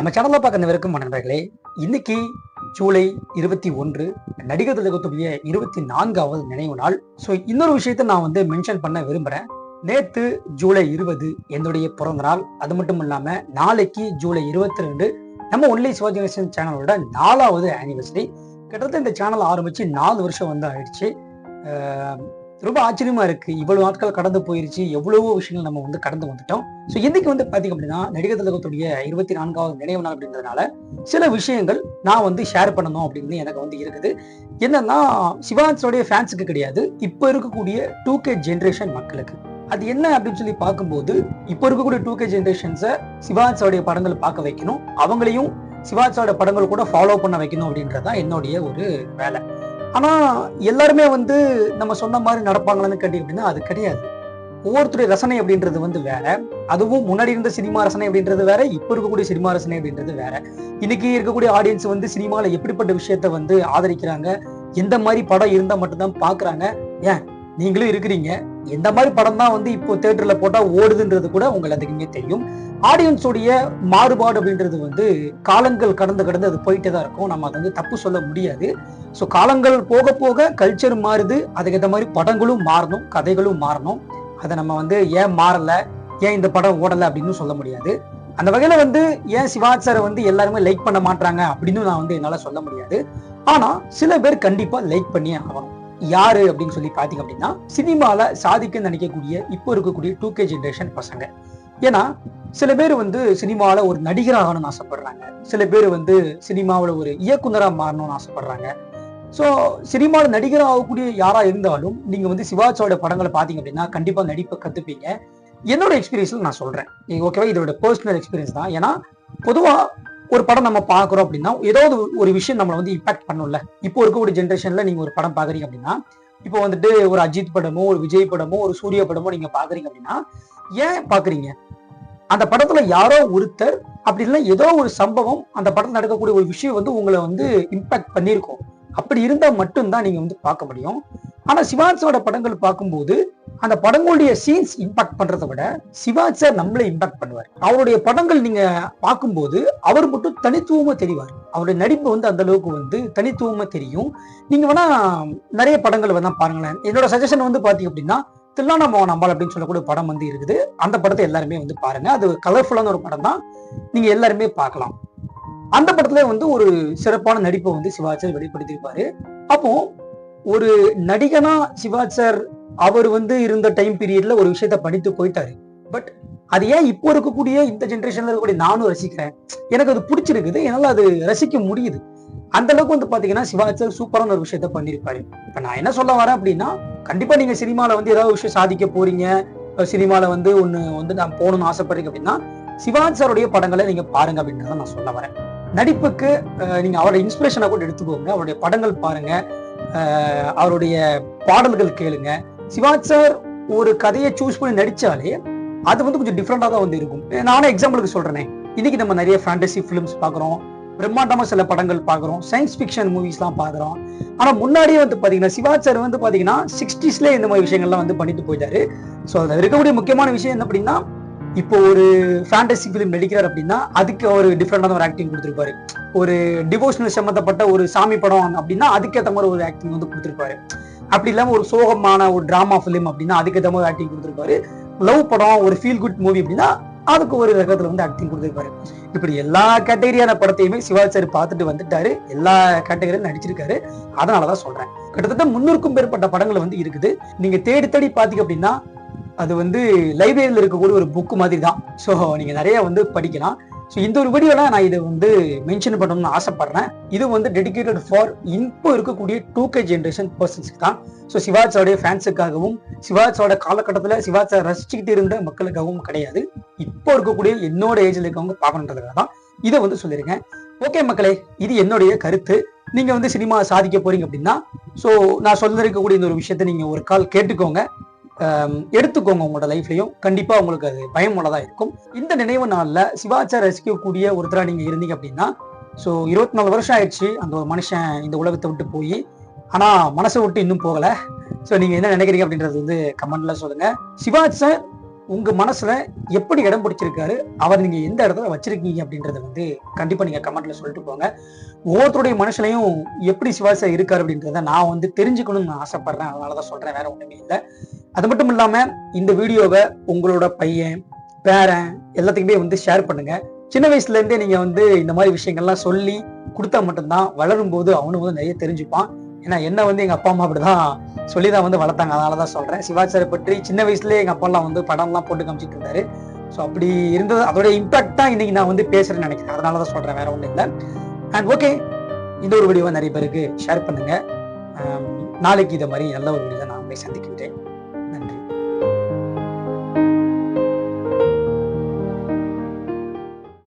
நம்ம சேனல்ல பார்க்க நபருக்கும் நண்பர்களே இன்னைக்கு ஜூலை இருபத்தி ஒன்று நடிகர் திலகத்துடைய இருபத்தி நான்காவது நினைவு நாள். ஸோ இன்னொரு விஷயத்தை நான் வந்து மென்ஷன் பண்ண விரும்புறேன். நேத்து ஜூலை இருபது என்னுடைய பிறந்த நாள். அது மட்டும் இல்லாம நாளைக்கு ஜூலை இருபத்தி ரெண்டு நம்ம ஒன்லி சிவாஜி சேனலோட நாலாவது ஆனிவர்சரி கிட்டத்தட்ட இந்த சேனல் ஆரம்பிச்சு நாலு வருஷம் வந்து ஆயிடுச்சு. ரொம்ப ஆச்சரியமா இருக்கு. இவ்வளவு நாட்கள் கடந்து போயிருச்சு. எவ்வளவோ விஷயங்கள் நம்ம வந்து கடந்து வந்துட்டோம். ஸோ இன்னைக்கு வந்து பாத்தீங்க அப்படின்னா நடிகர் திலகத்துடைய இருபத்தி நான்காவது நினைவு நாள் அப்படின்றதுனால சில விஷயங்கள் நான் வந்து ஷேர் பண்ணணும் அப்படின்னு எனக்கு வந்து இருக்குது. என்னன்னா சிவாஜியோடைய ஃபேன்ஸுக்கு கிடையாது. இப்போ இருக்கக்கூடிய டூ கே ஜென்ரேஷன் மக்களுக்கு. அது என்ன அப்படின்னு சொல்லி பார்க்கும்போது இப்போ இருக்கக்கூடிய டூ கே ஜென்ரேஷன்ஸை சிவாஜியோடைய படங்கள் பார்க்க வைக்கணும். அவங்களையும் சிவாஜியோட படங்கள் கூட ஃபாலோ பண்ண வைக்கணும் அப்படின்றதான் என்னுடைய ஒரு வேலை. ஆனால் எல்லாருமே வந்து நம்ம சொன்ன மாதிரி நடப்பாங்களான்னு கேட்டி அப்படின்னா அது கிடையாது. ஒவ்வொருத்தருடைய ரசனை அப்படின்றது வந்து வேற. அதுவும் முன்னாடி இருந்த சினிமா ரசனை அப்படின்றது வேற இப்போ இருக்கக்கூடிய சினிமா ரசனை அப்படின்றது வேற. இன்னைக்கு இருக்கக்கூடிய ஆடியன்ஸ் வந்து சினிமாவில் எப்படிப்பட்ட விஷயத்த வந்து ஆதரிக்கிறாங்க? எந்த மாதிரி படம் இருந்தால் மட்டும்தான் பார்க்குறாங்க ஏன்? நீங்களும் இருக்கிறீங்க. எந்த மாதிரி படம் தான் வந்து இப்போ தேட்டரில் போட்டால் ஓடுதுன்றது கூட உங்களுக்கு எல்லாத்துக்குமே தெரியும். ஆடியன்ஸோடைய மாறுபாடு அப்படின்றது வந்து காலங்கள் கடந்து கடந்து அது போயிட்டே தான் இருக்கும். நம்ம அதை வந்து தப்பு சொல்ல முடியாது. ஸோ காலங்கள் போக போக கல்ச்சர் மாறுது. அதுக்கேற்ற மாதிரி படங்களும் மாறணும் கதைகளும் மாறணும். அதை நம்ம வந்து ஏன் மாறலை ஏன் இந்த படம் ஓடலை அப்படின்னு சொல்ல முடியாது. அந்த வகையில வந்து ஏன் சிவாஜ் சாரை வந்து எல்லாருமே லைக் பண்ண மாட்டாங்க அப்படின்னு நான் வந்து என்னால் சொல்ல முடியாது. ஆனால் சில பேர் கண்டிப்பாக லைக் பண்ணியே ஆகணும். யாரு அப்படின்னு சொல்லி பார்த்தீங்க அப்படின்னா சினிமாவில் சாதிக்க நினைக்கக்கூடிய இப்போ இருக்கக்கூடிய டூ கே ஜென்ரேஷன் பசங்க. ஏன்னா சில பேர் வந்து சினிமாவில் ஒரு நடிகராகணும்னு ஆசைப்படுறாங்க. சில பேர் வந்து சினிமாவில் ஒரு இயக்குனராக மாறணும்னு ஆசைப்படுறாங்க. ஸோ சினிமாவில் நடிகர் ஆகக்கூடிய யாரா இருந்தாலும் நீங்க வந்து சிவாஜியோட படங்களை பார்த்தீங்க அப்படின்னா கண்டிப்பா நடிப்பை கத்துப்பீங்க. என்னோட எக்ஸ்பீரியன்ஸில் நான் சொல்றேன். ஓகேவா இதோட பர்சனல் எக்ஸ்பீரியன்ஸ் தான். ஏன்னா பொதுவா ஒரு படம் நம்ம பார்க்குறோம் அப்படின்னா ஏதாவது ஒரு விஷயம் நம்மளை வந்து இம்பாக்ட் பண்ணும்ல. இப்போ இருக்கக்கூடிய ஜென்ரேஷன்ல நீங்க ஒரு படம் பாக்குறீங்க அப்படின்னா இப்போ வந்துட்டு ஒரு அஜித் படமோ ஒரு விஜய் படமோ ஒரு சூரிய படமோ நீங்க பாக்குறீங்க அப்படின்னா ஏன் பாக்குறீங்க? அந்த படத்துல யாரோ ஒருத்தர் அப்படி இல்லை ஏதோ ஒரு சம்பவம் அந்த படத்துல நடக்கக்கூடிய ஒரு விஷயம் வந்து உங்களை வந்து இம்பாக்ட் பண்ணியிருக்கும். அப்படி இருந்தா மட்டும்தான் நீங்க வந்து பார்க்க முடியும். ஆனா சிவாஜியோட படங்கள் பார்க்கும்போது அந்த படங்களுடைய சீன்ஸ் இம்பாக்ட் பண்றதை விட சிவாஜ் சார் நம்மளை இம்பாக்ட் பண்ணுவார். அவருடைய படங்கள் நீங்க பார்க்கும்போது அவர் மட்டும் தனித்துவமா தெரிவார். அவருடைய நடிப்பு வந்து அந்த அளவுக்கு வந்து தனித்துவமா தெரியும். நீங்க வேணா நிறைய படங்கள் வேணா பாருங்களேன். என்னோட சஜஷன் வந்து பாத்தீங்க அப்படின்னா தில்லானா மோகன் அம்பாள் அப்படின்னு சொல்லக்கூடிய படம் வந்து இருக்குது. அந்த படத்தை எல்லாருமே வந்து பாருங்க. அது கலர்ஃபுல்லான ஒரு படம் தான். நீங்க எல்லாருமே பார்க்கலாம். அந்த படத்துல வந்து ஒரு சிறப்பான நடிப்பை வந்து சிவாஜி வெளிப்படுத்தியிருப்பாரு. அப்போ ஒரு நடிகனா சிவாஜ் சார் அவர் வந்து இருந்த டைம் பீரியட்ல ஒரு விஷயத்த படித்து போயிட்டாரு. பட் அது ஏன் இப்போ இருக்கக்கூடிய இந்த ஜென்ரேஷன்ல இருக்கக்கூடிய நானும் ரசிக்கிறேன். எனக்கு அது பிடிச்சிருக்குது. என்னால அது ரசிக்க முடியுது. அந்த அளவுக்கு வந்து பாத்தீங்கன்னா சிவாஜி சார் சூப்பரான ஒரு விஷயத்த பண்ணியிருப்பாரு. இப்ப நான் என்ன சொல்ல வரேன் அப்படின்னா கண்டிப்பா நீங்க சினிமால வந்து ஏதாவது விஷயம் சாதிக்க போறீங்க. சினிமால வந்து ஒண்ணு வந்து நான் போகணும்னு ஆசைப்படுறீங்க அப்படின்னா சிவாஜி சாருடைய படங்களை நீங்க பாருங்க அப்படின்றத நான் சொல்ல வரேன். நடிப்புக்கு நீங்க அவரோட இன்ஸ்பிரேஷனை கூட எடுத்துக்கோங்க. அவருடைய படங்கள் பாருங்க. அவருடைய பாடல்கள் கேளுங்க. சிவாஜ் சார் ஒரு கதையை சூஸ் பண்ணி நடிச்சாலே அது வந்து கொஞ்சம் டிஃப்ரெண்டாக தான் வந்து இருக்கும். நானே எக்ஸாம்பிளுக்கு சொல்றேனே. இன்னைக்கு நம்ம நிறைய ஃபேண்டசி ஃபிலிம்ஸ் பார்க்குறோம். பிரம்மாண்டமா சில படங்கள் பார்க்குறோம். சயின்ஸ் ஃபிக்ஷன் மூவிஸ்லாம் பார்க்குறோம். ஆனால் முன்னாடியே வந்து பார்த்தீங்கன்னா சிவாஜ் சார் வந்து பார்த்தீங்கன்னா சிக்ஸ்டீஸ்லேயே இந்த மாதிரி விஷயங்கள்லாம் வந்து பண்ணிட்டு போயிட்டாரு. ஸோ அதில் இருக்கக்கூடிய முக்கியமான விஷயம் என்ன அப்படின்னா இப்போ ஒரு ஃபேண்டசி ஃபிலிம் நடிக்கிறார் அப்படின்னா அதுக்கு ஒரு டிஃப்ரெண்டான ஒரு ஆக்டிங் கொடுத்துருப்பாரு. ஒரு டிவோஷனல் சம்மந்தப்பட்ட ஒரு சாமி படம் அப்படின்னா அதுக்கேற்ற மாதிரி ஒரு ஆக்டிங் வந்து கொடுத்துருப்பாரு. அப்படி இல்லாம ஒரு சோகமான ஒரு டிராமா ஃபிலிம் அப்படின்னா அதுக்கேற்ற மாதிரி ஆக்டிங் கொடுத்துருப்பாரு. லவ் படம் ஒரு ஃபீல் குட் மூவி அப்படின்னா அதுக்கு ஒரு ரகத்துல வந்து ஆக்டிங் கொடுத்துருப்பாரு. இப்படி எல்லா கேட்டகரியான படத்தையுமே சிவாஜி சார் பார்த்துட்டு வந்துட்டாரு. எல்லா கேட்டகரியும் நடிச்சிருக்காரு. அதனாலதான் சொல்றேன். கிட்டத்தட்ட முன்னூறுக்கும் மேற்பட்ட படங்கள் வந்து இருக்குது. நீங்க தேடி தேடி பாத்தீங்க அப்படின்னா அது வந்து லைப்ரரியில் இருக்கக்கூடிய ஒரு புக்கு மாதிரி தான் ஸோ நீங்கள் நிறைய வந்து படிக்கலாம். ஸோ இந்த ஒரு வீடியோவில் நான் இதை வந்து மென்ஷன் பண்ணணும்னு ஆசைப்பட்றேன். இது வந்து டெடிகேட்டட் ஃபார் இப்போ இருக்கக்கூடிய டூ கே ஜென்ரேஷன் பர்சன்ஸ்க்கு தான். ஸோ சிவாஜியோடைய ஃபேன்ஸுக்காகவும் சிவாஜியோட காலகட்டத்தில் சிவாஜை ரசிச்சுக்கிட்டு இருந்த மக்களுக்காகவும் கிடையாது. இப்போ இருக்கக்கூடிய என்னோட ஏஜில் இருக்கவங்க பார்க்கணுன்றதுக்காக தான் இதை வந்து சொல்லியிருக்கேன். ஓகே மக்களே இது என்னுடைய கருத்து. நீங்கள் வந்து சினிமா சாதிக்க போறீங்க அப்படின்னா ஸோ நான் சொல்லிருக்கக்கூடிய இந்த ஒரு விஷயத்தை நீங்கள் ஒரு கால் கேட்டுக்கோங்க. எடுத்துக்கோங்க உங்களோட லைஃப்லயும் கண்டிப்பா உங்களுக்கு அது பயமுள்ளதா இருக்கும். இந்த நினைவு நாளில் சிவாச்சார் ரசிக்கக்கூடிய ஒருத்தரா நீங்க இருந்தீங்க அப்படின்னா ஸோ இருபத்தி நாலு வருஷம் ஆயிடுச்சு. அந்த ஒரு மனுஷன் இந்த உலகத்தை விட்டு போய் ஆனா மனசை விட்டு இன்னும் போகல. ஸோ நீங்க என்ன நினைக்கிறீங்க அப்படின்றது வந்து கமெண்ட்ல சொல்லுங்க. சிவாச்சார் உங்க மனசுல எப்படி இடம் பிடிச்சிருக்காரு? அவர் நீங்க எந்த இடத்துல வச்சிருக்கீங்க அப்படின்றத வந்து கண்டிப்பா நீங்க கமெண்ட்ல சொல்லிட்டு போங்க. ஒவ்வொருத்தருடைய மனுஷனையும் எப்படி சிவாசா இருக்காரு அப்படின்றத நான் வந்து தெரிஞ்சுக்கணும்னு ஆசைப்படுறேன் ஆசைப்படுறேன். அதனாலதான் சொல்றேன் வேற ஒண்ணுமே இல்லை. அது மட்டும் இல்லாம இந்த வீடியோவை உங்களோட பையன் பேரன் எல்லாத்துக்குமே வந்து ஷேர் பண்ணுங்க. சின்ன வயசுல இருந்தே நீங்க வந்து இந்த மாதிரி விஷயங்கள்லாம் சொல்லி கொடுத்தா மட்டும்தான் வளரும் போது அவனும் வந்து நிறைய தெரிஞ்சுப்பான். ஏன்னா என்ன வந்து எங்க அப்பா அம்மா அப்படிதான் சொல்லி தான் வந்து வளர்த்தாங்க. அதனாலதான் சொல்றேன். சிவாச்சாரை பற்றி சின்ன வயசுலயே எங்க அப்பாலாம் வந்து படம்லாம் போட்டு காமிச்சிட்டு இருந்தாரு. ஸோ அப்படி இருந்தது. அதோட இம்பாக்ட் தான் இன்னைக்கு நான் வந்து பேசுறேன்னு நினைக்கிறேன். அதனால தான் சொல்றேன் வேற ஒன்றும் இல்லை. அண்ட் ஓகே இந்த ஒரு வீடியோவை நிறைய பேருக்கு ஷேர் பண்ணுங்க. நாளைக்கு இதை மாதிரி நல்ல ஒரு வீடியோ நான் போய் சந்திக்கின்றேன்.